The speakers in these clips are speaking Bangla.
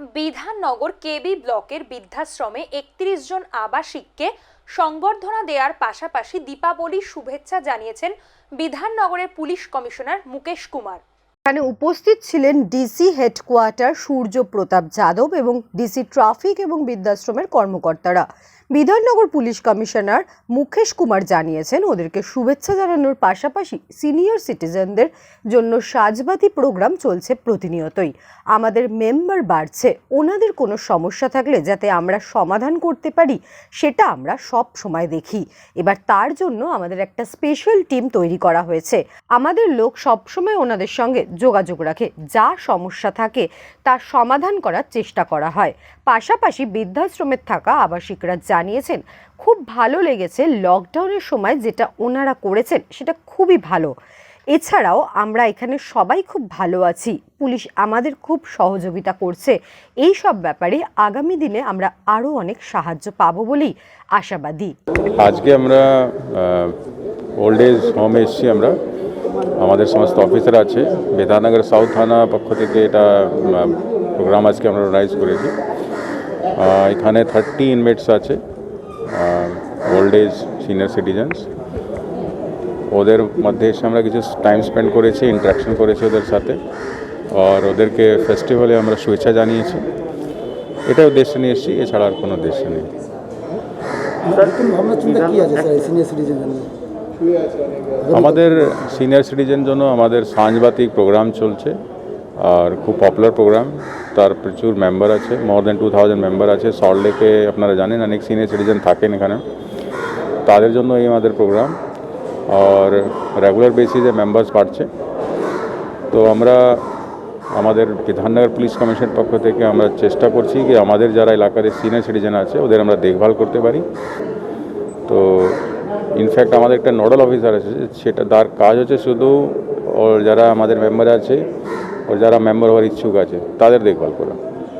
বিধাননগর কেবি ব্লকের বৃদ্ধাশ্রমে একত্রিশ জন আবাসিককে সংবর্ধনা দেওয়ার পাশাপাশি দীপাবলি শুভেচ্ছা জানিয়েছেন বিধাননগরের পুলিশ কমিশনার মুকেশ কুমার। এখানে উপস্থিত ছিলেন ডিসি হেডকোয়ার্টার সূর্য প্রতাপ যাদব এবং ডিসি ট্রাফিক এবং বৃদ্ধাশ্রমের কর্মকর্তারা। বিধাননগর পুলিশ কমিশনার মুকেশ কুমার জানিয়েছেন, ওদেরকে শুভেচ্ছা জানানোর পাশাপাশি সিনিয়র সিটিজেনদের জন্য সাজবাতি প্রোগ্রাম চলছে প্রতিনিয়তই। আমাদের মেম্বার বাড়ছে, ওনাদের কোনো সমস্যা থাকলে যাতে আমরা সমাধান করতে পারি, সেটা আমরা সব সময় দেখি। এবার তার জন্য আমাদের একটা স্পেশাল টিম তৈরি করা হয়েছে। আমাদের লোক সবসময় ওনাদের সঙ্গে যোগাযোগ রাখে, যা সমস্যা থাকে তার সমাধান করার চেষ্টা করা হয়। পাশাপাশি বৃদ্ধাশ্রমের থাকা আবাসিকরা জানিয়েছেন, খুব ভালো লেগেছে লকডাউনের সময় যেটা ওনারা করেছেন, সেটা খুবই ভালো। এছাড়াও আমরা এখানে সবাই খুব ভালো আছি, পুলিশ আমাদের খুব সহযোগিতা করছে। এই সব ব্যাপারে আগামী দিনে আমরা আরও অনেক সাহায্য পাবো বলেই আশাবাদী। আজকে আমরা ওল্ড এজ হোমে এসছি আমরা। আমাদের সমস্ত অফিসার আছে। বেদানগর সাউথ থানা পক্ষ থেকে এটা প্রোগ্রাম আজকে আমরা অর্গানাইজ করেছি। এখানে থার্টি ইনমেটস আছে। ওল্ড এজ সিনিয়র সিটিজেন্স ওদের মধ্যে এসে আমরা কিছু টাইম স্পেন্ড করেছি ইন্টারাকশন করেছি ওদের সাথে। আর ওদেরকে ফেস্টিভ্যালে আমরা শুভেচ্ছা জানিয়েছি। এটা উদ্দেশ্য নিয়ে এসেছি এছাড়া আর কোনো উদ্দেশ্য নেই। নতুন ভাবনা চিন্তা কি আছে স্যার সিনিয়র সিটিজেন জন্য আমাদের সিনিয়র সিটিজেন জন্য আমাদের সাঁঝবাতিক প্রোগ্রাম চলছে। আর খুব পপুলার প্রোগ্রাম তার প্রচুর মেম্বার আছে more than two thousand member আছে। সল্টলেকে আপনারা জানেন, অনেক সিনিয়র সিটিজেন থাকেন এখানে। তাদের জন্য এই আমাদের প্রোগ্রাম আর রেগুলার বেসিসে মেম্বার্স বাড়ছে। তো আমরা আমাদের বিধাননগর পুলিশ কমিশনের পক্ষ থেকে আমরা চেষ্টা করছি যে আমাদের যারা এলাকার সিনিয়র সিটিজেন আছে, ওদের আমরা দেখভাল করতে পারি। তো ইনফ্যাক্ট আমাদের একটা নোডাল অফিসার আছে, সেটা, তার কাজ হচ্ছে শুধু যারা আমাদের মেম্বার আছে ও যারা মেম্বার হওয়ার ইচ্ছুক আছে তাদের দেখভাল করা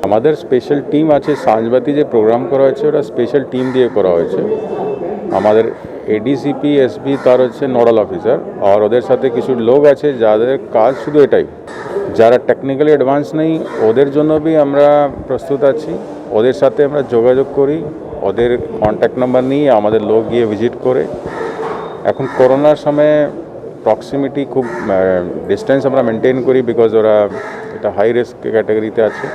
আমাদের স্পেশাল টিম আছে সাঁঝবাতি যে প্রোগ্রাম করা হয়েছে ওটা স্পেশাল টিম দিয়ে করা হয়েছে আমাদের এডিসিপি এসপি তার হচ্ছে নোডাল অফিসার আর ওদের সাথে কিছু লোক আছে যাদের কাজ শুধু এটাই যারা টেকনিক্যালি অ্যাডভান্স নেই ওদের জন্য বি আমরা প্রস্তুত আছি ওদের সাথে আমরা যোগাযোগ করি ওদের কন্ট্যাক্ট নাম্বার নিয়ে আমাদের লোক গিয়ে ভিজিট করে এখন করোনার সময় প্রক্সিমিটি খুব ডিস্টেন্স আমরা মেনটেন করি বিকজ ওরা এটা হাই রিস্ক ক্যাটাগরিতে আছে